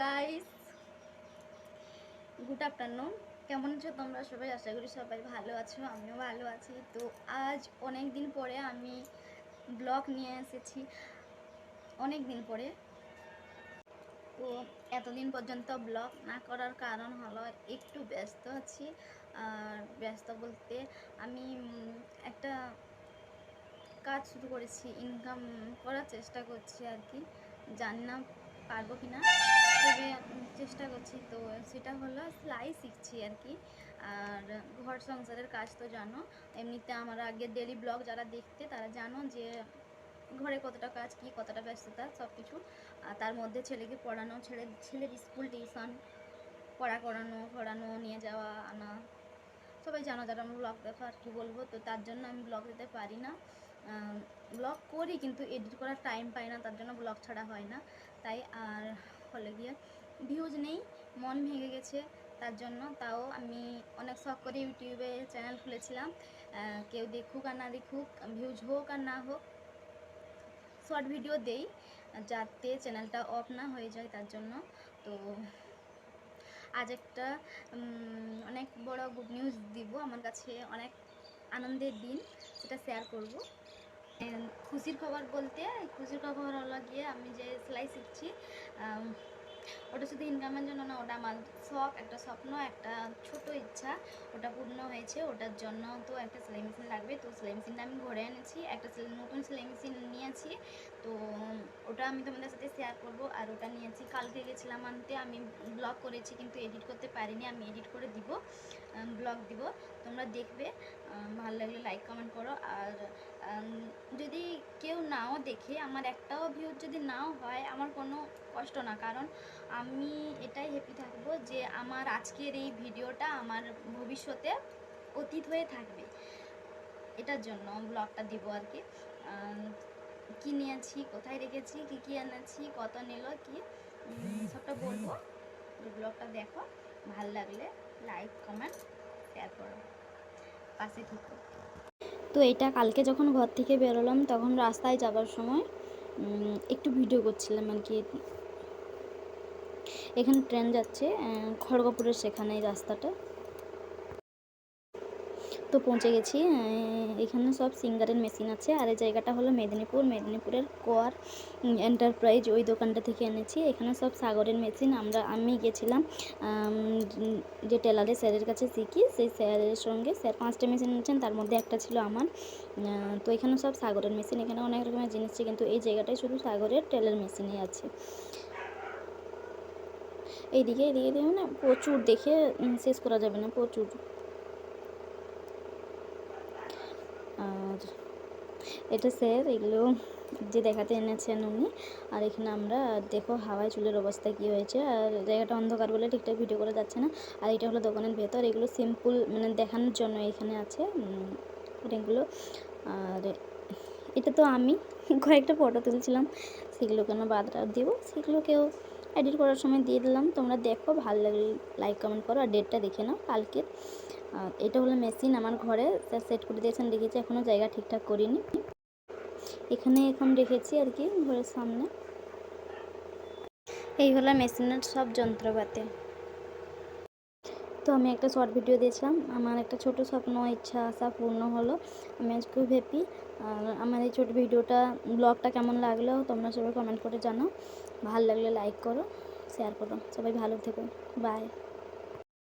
Guys good afternoon কেমন আছো তোমরা সবাই? আশা করি সবাই ভালো আছো, আমিও ভালো আছি। তো আজ অনেক দিন পরে আমি ব্লগ নিয়ে এসেছি। অনেক দিন পরে। তো এতদিন পর্যন্ত ব্লগ না করার কারণ হলো একটু ব্যস্ত আছি। আর ব্যস্ত বলতে আমি একটা কাজ শুরু করেছি ইনকাম করার চেষ্টা করছি আর কি। জানি না পারব কি না তবে চেষ্টা করছি। তো সেটা হলো সেলাই শিখছি আর কি। আর ঘর সংসারের কাজ তো জানো। এমনিতে আমার আগে ডেলি ব্লগ যারা দেখতে তারা জানো যে ঘরে কতটা কাজ, কি কতটা ব্যস্ততা সব কিছু আর তার মধ্যে ছেলেকে পড়ানো, ছেলে, ছেলের স্কুল টিউশন, পড়া করানো, পড়ানো, নিয়ে যাওয়া, আনা। সবাই জানো যারা আমার ব্লগ দেখো আর কি বলব। তো তার জন্য আমি ব্লগ দিতে পারি না। ব্লগ করি কিন্তু এডিট করার টাইম পাই না, তার জন্য ব্লগ ছাড়া হয় না। তাই আর হলে গিয়ে ভিউজ নেই, মন ভেঙে গেছে, তার জন্য তাও আমি অনেক শখ করে ইউটিউবে চ্যানেল খুলেছিলাম। কেউ দেখুক আর না দেখুক ভিউজ হোক আর না হোক শর্ট ভিডিও দেই, যাতে চ্যানেলটা অফ না হয়ে যায় তার জন্য। তো আজ একটা অনেক বড় গুড নিউজ দিব, আমার কাছে অনেক আনন্দের দিন, সেটা শেয়ার করব। খুশির খবর বলতে, খুশির খবর হলো গিয়ে আমি যে সেলাই শিখছি ওটা শুধু ইনকামের জন্য না, ওটা আমার শখ, একটা স্বপ্ন, একটা ছোট ইচ্ছা, ওটা পূর্ণ হয়েছে, ওটার জন্য তো একটা সেলাই মেশিন লাগবে। তো সেলাই মেশিনটা আমি ঘরে এনেছি, একটা নতুন সেলাই মেশিন নিয়েছি। তো ওটা আমি তোমাদের সাথে শেয়ার করব আর ওটা নিয়েছি। কালকে গেছিলাম আনতে, আমি ব্লগ করেছি কিন্তু এডিট করতে পারিনি, আমি এডিট করে দিব ব্লগ দিব। তোমরা দেখবে ভালো লাগলে লাইক কমেন্ট করো। আর নাও দেখে আমার একটাও ভিউ যদি নাও হয়, আমার কোনো কষ্ট না। কারণ আমি এটাই হ্যাপি থাকব যে আমার আজকের এই ভিডিওটা আমার ভবিষ্যতে অতীত হয়ে থাকবে। এটার জন্য ব্লগটা দিব আর কি। কী নিয়েছি, কোথায় রেখেছি, কি কী এনেছি, কত নিল, কি সবটা বলব। ব্লগটা দেখো, ভালো লাগলে লাইক কমেন্ট শেয়ার করো। পাশে থেকো। তো এটা কালকে যখন ঘর থেকে বেরোলাম, তখন রাস্তায় যাবার সময় একটু ভিডিও করছিলাম আর কি। এখানে ট্রেন যাচ্ছে খড়গপুরের সেখানে এই রাস্তাটা। তো পৌঁছে গেছি। এখানে সব সিঙ্গারের মেশিন আছে। আর এই জায়গাটা হলো মেদিনীপুর। মেদিনীপুরের কোয়ার এন্টারপ্রাইজ ওই দোকানটা থেকে এনেছি। এখানে সব সাগরের মেশিন। আমরা, আমি গেছিলাম যে টেলারের স্যারের কাছে শিখি। সেই স্যারের সঙ্গে স্যার পাঁচটা মেশিন এনেছেন। তার মধ্যে একটা ছিল আমার। তো এখানে সব সাগরের মেশিন। এখানে অনেক রকমের জিনিস আছে, কিন্তু এই জায়গাটায় শুধু সাগরের টেলার মেশিনই আছে। এইদিকে এদিকে দেখে না প্রচুর দেখে শেষ করা যাবে না প্রচুর। আর এটা স্যার, এগুলো যে দেখাতে এনেছেন উনি। আর এখানে আমরা দেখো হাওয়ায় চুলের অবস্থা কী হয়েছে। আর জায়গাটা অন্ধকার বলে ঠিকঠাক ভিডিও করা যাচ্ছে না। আর এটা হলো দোকানের ভেতর। এগুলো সিম্পল মানে দেখানোর জন্য এখানে আছে। এগুলো আর এটা তো আমি কয়েকটা ফটো তুলছিলাম। সেগুলো কেন বাদ দিব। সেগুলোকেও এডিট করার সময় দিয়ে দিলাম। তোমরা দেখো, ভালো লাগলে লাইক কমেন্ট করো আর ডেটটা দেখে নাও কালকের। এটা হলো মেশিন আমার ঘরে। সেট করে দিয়েছেন দেখেছি এখনও জায়গা ঠিকঠাক করিনি। এখানে এখন রেখেছি আর কি, ঘরের সামনে। এই হলো মেশিনের সব যন্ত্রপাতি। তো আমি একটা শর্ট ভিডিও দিয়েছিলাম। আমার একটা ছোট স্বপ্ন, ইচ্ছা, আশা পূর্ণ হলো। আমি খুব হ্যাপি আর আমার এই ছোট ভিডিওটা, ব্লগটা কেমন লাগল তোমরা সবাই কমেন্ট করে জানো ভালো লাগলে লাইক করো শেয়ার করো। সবাই ভালো থেকো। বাই